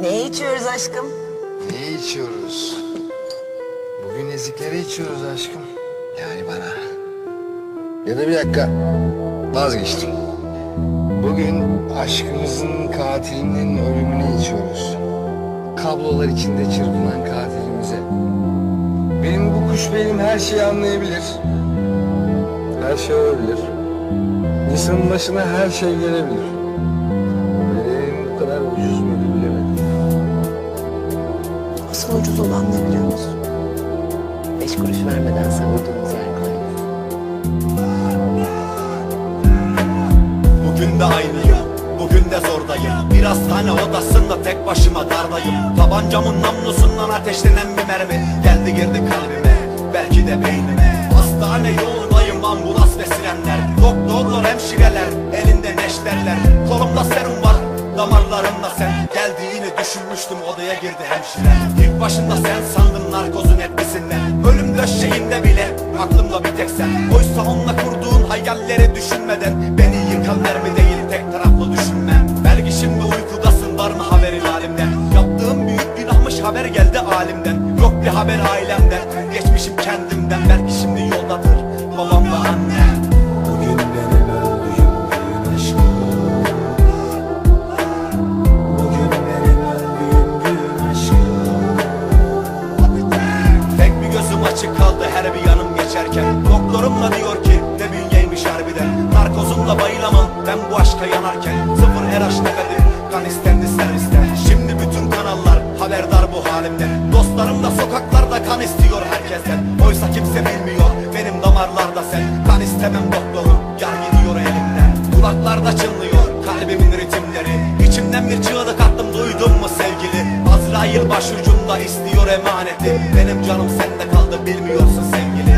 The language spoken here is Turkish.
Ne içiyoruz aşkım? Ne içiyoruz? Bugün ezikleri içiyoruz aşkım. Yani bana. Ya da bir dakika. Vazgeçtim. Bugün aşkımızın katilinin ölümünü içiyoruz. Kablolar içinde çırpınan katilimize. Benim bu kuş benim her şeyi anlayabilir. Her şey olabilir. İnsanın başına her şey gelebilir. Asıl ucuz olan ne biliyor musun? Beş kuruş vermeden savurduğumuz koyuyor. Bugün de aynıyım Bugün de zordayım Bir hastane odasında tek başıma dardayım. Tabancamın namlusundan ateşlenen bir mermi Geldi girdi kalbime Belki de beynime. Hastane yolundayım ambulans ve sirenler. Doktorlar hemşireler Elinde neşterler. Kolumda serum var Damarlarımda sen. Geldiğini düşünmüştüm odaya girdi hemşire İlk başında sen sandın narkozun etkisinden Ölüm döşeğinde bile aklımda bir tek sen. Oysa onunla kurduğun hayalleri düşünmeden Beni yıkan mermi değil tek taraflı düşünmem. Belki şimdi uykudasın var mı haberin halimden Yaptığım büyük günahmış haber geldi alimden. Yok bir haber ailemden Geçmişim kendimden. Belki şimdi yoldadır Da diyor ki ne bünyeymiş harbiden. Narkozumla bayılamam ben bu aşka yanarken. Sıfır RH negatif kan istendi servisten Şimdi bütün kanallar haberdar bu halimden. Dostlarım da sokaklarda kan istiyor herkesten. Oysa kimse bilmiyor benim damarlarda sen. Kan istemem doktorum yar gidiyor elimden. Kulaklarda çınlıyor kalbimin ritimleri. İçimden bir çığlık attım duydun mu sevgili? Azrail başucumda istiyor emaneti. Benim canım sende kaldı bilmiyorsun sevgili